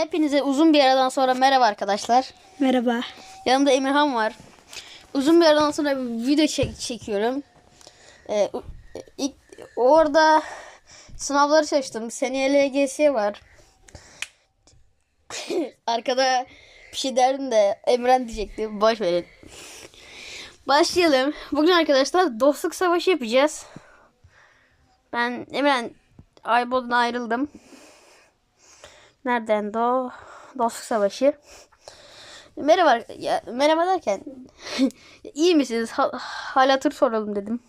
Hepinize uzun bir aradan sonra merhaba arkadaşlar. Merhaba. Yanımda Emirhan var. Uzun bir aradan sonra bir video çek- çekiyorum. Ee, u- ilk, orada sınavları çalıştım. Seneye LGS var. Arkada bir şey derdim de Emren diyecekti. Boş verin. Başlayalım. Bugün arkadaşlar dostluk savaşı yapacağız. Ben Emren Aybol'dan ayrıldım. Nereden de o? Dostluk savaşı. Merhaba ya, merhaba derken iyi misiniz? Ha, hal hatır soralım dedim.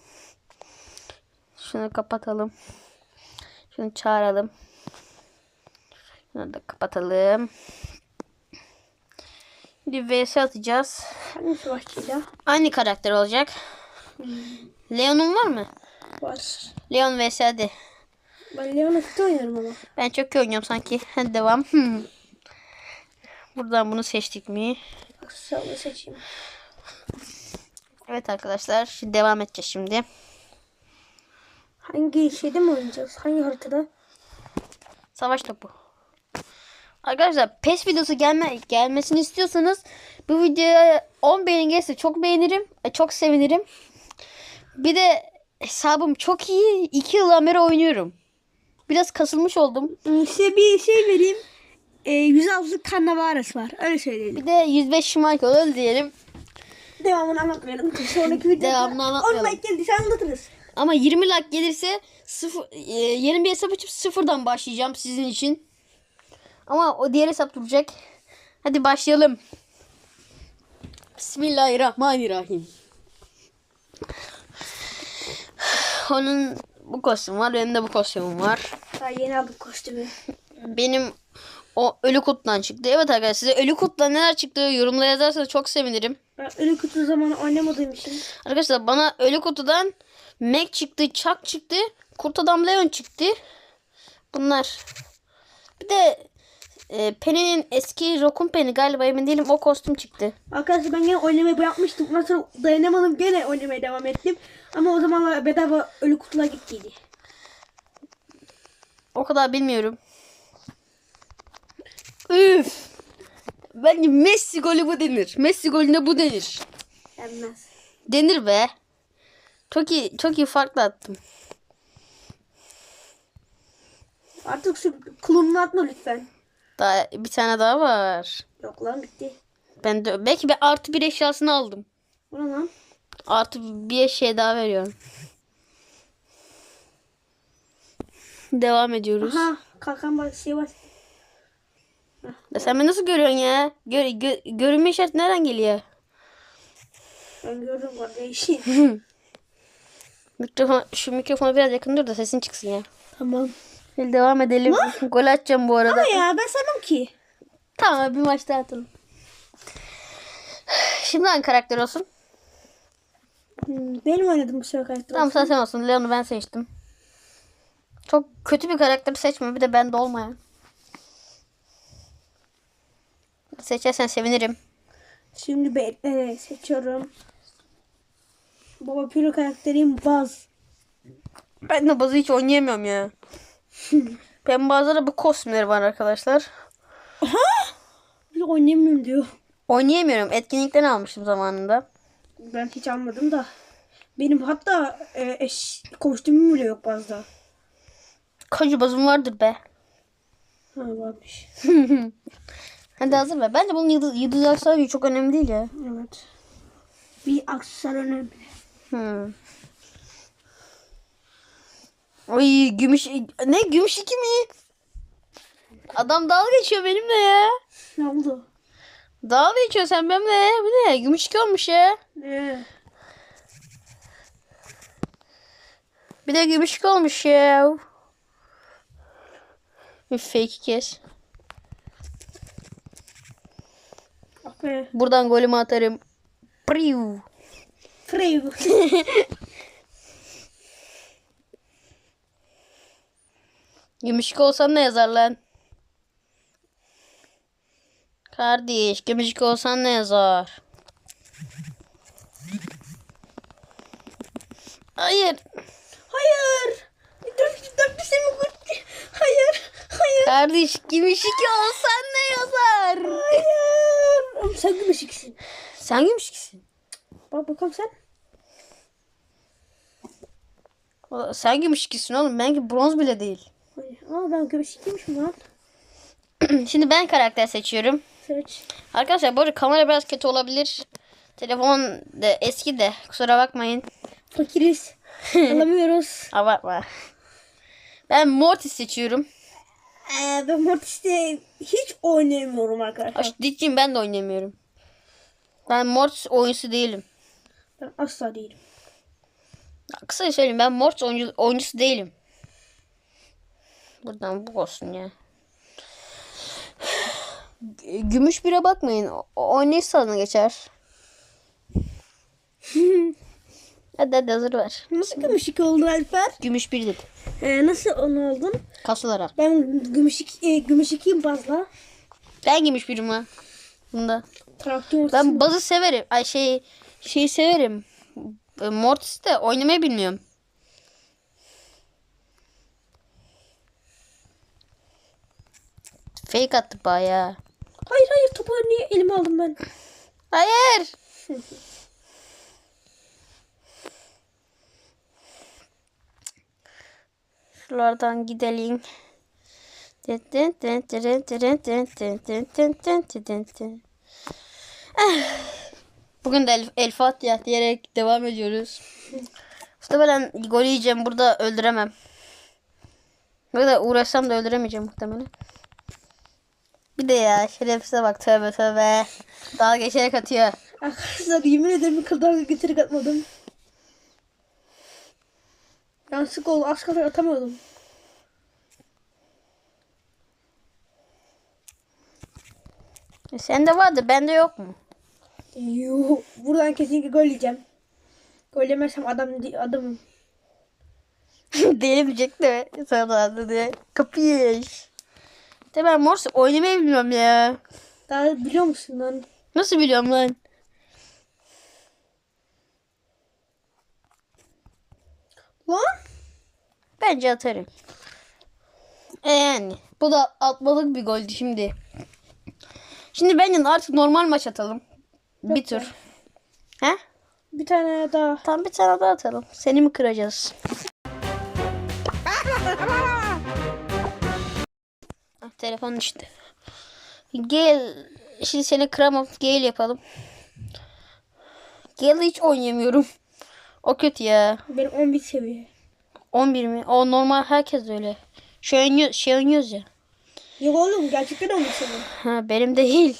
Şunu kapatalım. Şunu çağıralım. Şunu da kapatalım. Şimdi vs atacağız. Aynı karakter olacak. Leon'un var mı? Var. Leon vs hadi. Ben Leon'a kötü oynuyorum ama. Ben çok iyi oynuyorum sanki. Hadi devam. Hmm. Buradan bunu seçtik mi? Aksesuarını seçeyim. Evet arkadaşlar. Şimdi devam edeceğiz şimdi. Hangi şeyde mi oynayacağız? Hangi haritada? Savaş topu. Arkadaşlar PES videosu gelme, gelmesini istiyorsanız bu videoya 10 beğeni gelirse çok beğenirim. e, Çok sevinirim. Bir de hesabım çok iyi. 2 yıldan beri oynuyorum. Biraz kasılmış oldum. Size bir şey vereyim. E, 106 karnavarası var. Öyle söyleyelim. Bir de 105 şimal öyle diyelim. Devamını anlatmayalım. Sonraki videoda Devamını anlatmayalım. 10 like geldiyse anlatırız. Ama 20 like gelirse sıfır, e, yeni bir hesap açıp sıfırdan başlayacağım sizin için. Ama o diğer hesap duracak. Hadi başlayalım. Bismillahirrahmanirrahim. Onun bu kostüm var. Benim de bu kostümüm var. Daha yeni aldım kostümü. Benim o ölü kutlan çıktı. Evet arkadaşlar size ölü kutlan neler çıktı yorumlara yazarsanız çok sevinirim. Ben ölü kutu zamanı oynamadığım için. Arkadaşlar bana ölü kutudan Mac çıktı, Chuck çıktı, Kurt Adam Leon çıktı. Bunlar. Bir de e, Penny'nin eski Rock'un Penny galiba emin değilim o kostüm çıktı. Arkadaşlar ben gene oynamayı bırakmıştım. Ondan sonra dayanamadım gene oynamaya devam ettim. Ama o zamanlar bedava ölü kutular gittiydi. O kadar bilmiyorum. Üf. Bence Messi golü bu denir. Messi golüne bu denir. Yenmez. Denir be. Çok iyi, çok iyi farklı attım. Artık şu kulumunu atma lütfen. Daha bir tane daha var. Yok lan bitti. Ben de belki bir artı bir eşyasını aldım. Bu ne lan? Artı bir şey daha veriyorum. Devam ediyoruz. Aha kalkan bak şey var. Ya sen beni nasıl görüyorsun ya? Gör, gö- görünme işareti nereden geliyor? Ben gördüm kardeşim. Mikrofon, şu mikrofona biraz yakın dur da sesin çıksın ya. tamam. Hadi devam edelim. Gol atacağım bu arada. Ama ya ben sanmam ki. Tamam bir maç daha atalım. Şimdi hangi karakter olsun? Benim oynadığım bu sefer karakter. Tamam sen sen olsun. Leon'u ben seçtim. Çok kötü bir karakter seçme. Bir de bende olmayan. Seçersen sevinirim. Şimdi ben evet, seçiyorum. Baba Piro karakterim Baz. Ben de bazı hiç oynayamıyorum ya. ben bazıları bu kostümleri var arkadaşlar. Bir oynayamıyorum diyor. Oynayamıyorum. Etkinlikten almıştım zamanında. Ben hiç anladım da. Benim hatta e, eş, kostümüm bile yok Baz'da. Kaç bazım vardır be. Ha varmış. Hadi hazır ver. Bence bunun yıldız, yıldız aksağı çok önemli değil ya. Evet. Bir aksesuar önemli. Hmm. Ay gümüş... Ne gümüş iki mi? Adam dalga geçiyor benimle ya. Ne oldu? Dalga geçiyor sen benimle. Bu ne? Gümüş olmuş ya. Ne? Bir de gümüş olmuş ya. Bir fake kes. Be. Buradan golümü atarım. Priu. Frey. Gümüşlük olsan ne yazar lan? Kardeş gümüşlük olsan ne yazar? Hayır. Hayır. Hayır. Hayır. Kardeş gümüşlük olsan ne Oğlum sen gümüş ikisin. Sen gümüş ikisin. Bak bakalım sen. Sen gümüş ikisin oğlum. Benimki bronz bile değil. Ay, Aa ben gümüş ikiymişim lan. Şimdi ben karakter seçiyorum. Seç. Arkadaşlar bu arada kamera biraz kötü olabilir. Telefon da eski de kusura bakmayın. Fakiriz. Alamıyoruz. Abartma. Ben Mortis seçiyorum. Ee, ben Mortis'te hiç oynayamıyorum arkadaşlar. Aş Diyeceğim ben de oynamıyorum. Ben Mortis oyuncusu değilim. Ben asla değilim. Kısaca söyleyeyim ben Mortis oyuncu, oyuncusu değilim. Buradan bu olsun ya. Gümüş bire bakmayın. O- o Oynayış salona geçer. hadi hadi hazır ver. Nasıl gümüş iki oldu Alper? Gümüş bir dedim. Ee, nasıl onu oldun? Kasalara. Ben gümüş, iki, e, gümüş ikiyim fazla. Ben gümüş birim ha. Bunda. Traktör Ben bazı severim. Ay şey şeyi severim. E, Mortis de oynamayı bilmiyorum. Fake attı bayağı. Hayır hayır topu niye elime aldım ben? Hayır. Şuralardan gidelim. Bugün de El, El Fatiha diyerek devam ediyoruz. Muhtemelen gol yiyeceğim. Burada öldüremem. Burada uğraşsam da öldüremeyeceğim muhtemelen. Bir de ya şerefsize bak tövbe tövbe. Dalga geçerek atıyor. Arkadaşlar yemin ederim kıldan getirip atmadım. Yanlışlık oldu. Az kadar atamıyordum. E, sende vardı bende yok mu? Yuh. Buradan kesinlikle gol yiyeceğim. Gol yemezsem adam adamım. Deli diyecek de sana diye. Kapıyış. De ben Morse oynamayı bilmiyorum ya. Daha biliyor musun lan? Nasıl biliyorum lan? Lan? Bence atarım. E yani. Bu da atmalık bir goldü şimdi. Şimdi bence artık normal maç atalım. bir Yok tur. be. He? Bir tane daha. Tam bir tane daha atalım. Seni mi kıracağız? Telefon işte. Gel. Şimdi seni kıramam. Gel yapalım. Gel hiç oynayamıyorum. O kötü ya. Benim 11 seviye. 11 mi? O normal herkes öyle. Şey, oynuyor, şey oynuyoruz ya. Yok oğlum gerçekten 11 seviye. Ha, benim değil.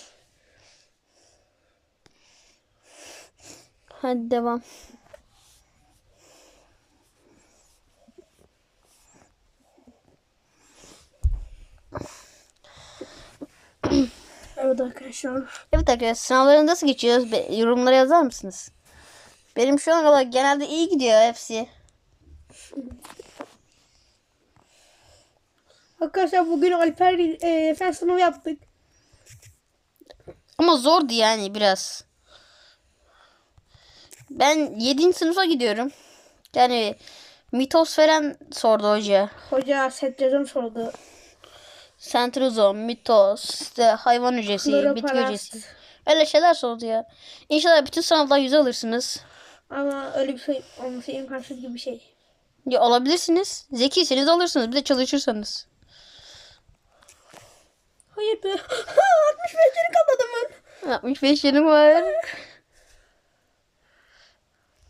Hadi devam. Evet arkadaşlar. Evet arkadaşlar sınavları nasıl geçiyoruz? Be- yorumlara yazar mısınız? Benim şu ana kadar genelde iyi gidiyor hepsi. Arkadaşlar bugün Alper e, fen sınavı yaptık. Ama zordu yani biraz. Ben 7. sınıfa gidiyorum. Yani mitos falan sordu hoca. Hoca setreden sordu. Sentrozom, mitos, işte hayvan hücresi, bitki hücresi. Öyle şeyler sordu ya. İnşallah bütün sınavdan yüz alırsınız. Ama öyle bir şey olması imkansız gibi bir şey. Ya alabilirsiniz. Zekiseniz alırsınız. Bir de çalışırsanız. Hayır be. 65 lira kalmadı mı? 65 yanım var.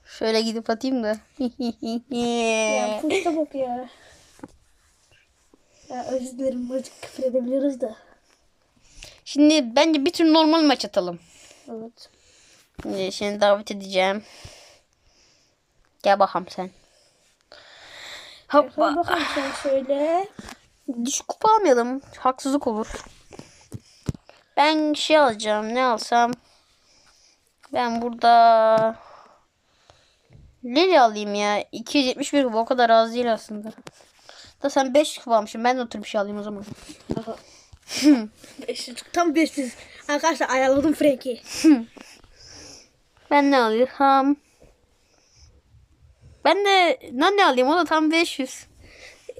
Şöyle gidip atayım da. Ya pusta bak ya. Ya özür dilerim. Azıcık küfür edebiliriz de. Şimdi bence bir tür normal maç atalım. Evet. Şimdi seni davet edeceğim. Gel bakalım sen. Hoppa. bakalım sen şöyle. Düşük kupa almayalım. Haksızlık olur. Ben şey alacağım. Ne alsam? Ben burada Lili alayım ya. 271 kupa o kadar az değil aslında. Da sen 5 kupa almışsın. Ben de oturup bir şey alayım o zaman. 500. Tam 500. Arkadaşlar ayarladım Frank'i. Ben ne alayım? Ben de ne ne alayım? O da tam 500.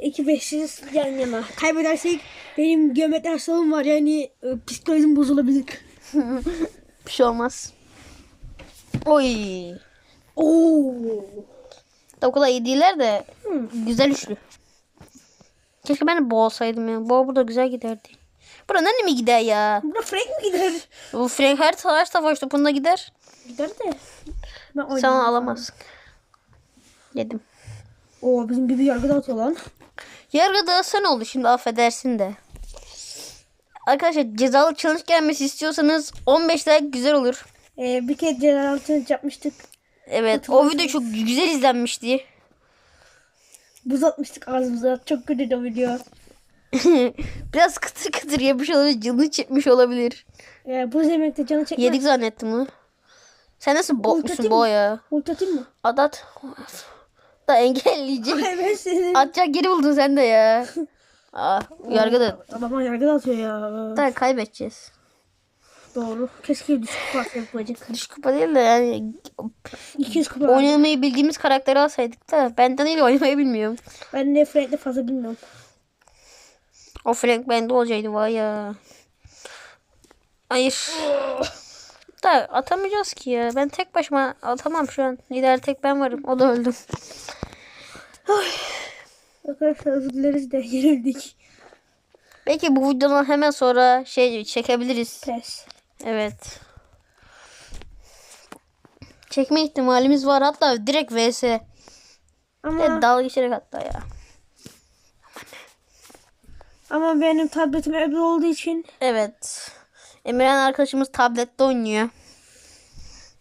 2500 yan yana. Kaybedersek benim geometri hastalığım var yani e, psikolojim bozulabilir. Bir şey olmaz. Oy. Oo. O kadar iyi değiller de güzel üçlü. Keşke ben de boğa olsaydım ya. Boğa burada güzel giderdi. Bura nereye mi gider ya? Burada Frank mi gider? Bu Frank her savaş savaş topunda gider. Gider de. Ben Sen onu alamazsın. Yedim. Oo bizim gibi yargıda atıyor lan. Yargıda sen oldu şimdi affedersin de. Arkadaşlar cezalı challenge gelmesi istiyorsanız 15 like güzel olur. Ee, bir kez General Challenge yapmıştık. Evet o video çok güzel izlenmişti. Buz atmıştık ağzımıza. Çok kötüydü o video. Biraz kıtır kıtır yapmış olabilir. Canını çekmiş olabilir. Ee, buz yemekte canı çekmez. Yedik zannettim onu. Sen nasıl botmuşsun atayım bu mı? ya? Ulti atayım mı? At at. Da engelleyecek. Ay ben seni. Atacak geri buldun sen de ya. Aa, yargıda. Babam yargıda atıyor ya. Da kaybedeceğiz. Doğru. Keşke düşük kupa yapacak. Dış kupa değil de yani 200 kupa. oynamayı bildiğimiz karakteri alsaydık da benden değil oynamayı bilmiyorum. Ben de Frank'de fazla bilmiyorum. O Frank bende olacaktı vay ya. Hayır. da atamayacağız ki ya. Ben tek başıma atamam şu an. Lider tek ben varım. O da öldüm. Arkadaşlar özür dileriz de yenildik. Belki bu videodan hemen sonra şey çekebiliriz. Pes. Evet. Çekme ihtimalimiz var hatta direkt vs. Ama Evet, dalga geçerek hatta ya. ama benim tabletim evde olduğu için Evet. Emirhan arkadaşımız tablette oynuyor.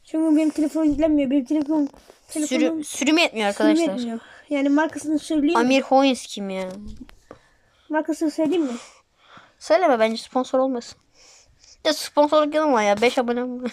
çünkü benim telefon yüklenmiyor. Benim telefon telefonum Sürü, sürüm yetmiyor arkadaşlar. yetmiyor. Yani markasını söyleyeyim mi? Amir Hoyens kim ya? Markasını söyleyeyim mi? Söyleme bence sponsor olmasın. Ya sponsorluk yanıma ya 5 abone mi?